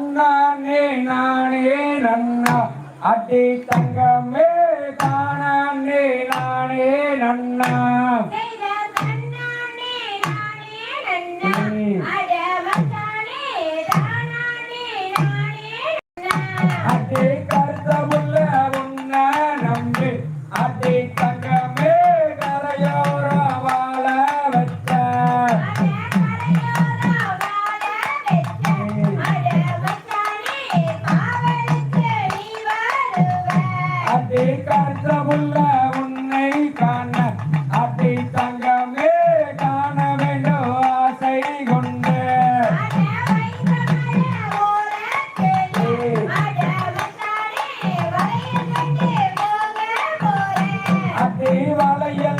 நானே நானே நன்னா. அடி தங்கமே தானே நானே நன்னா. போறேன்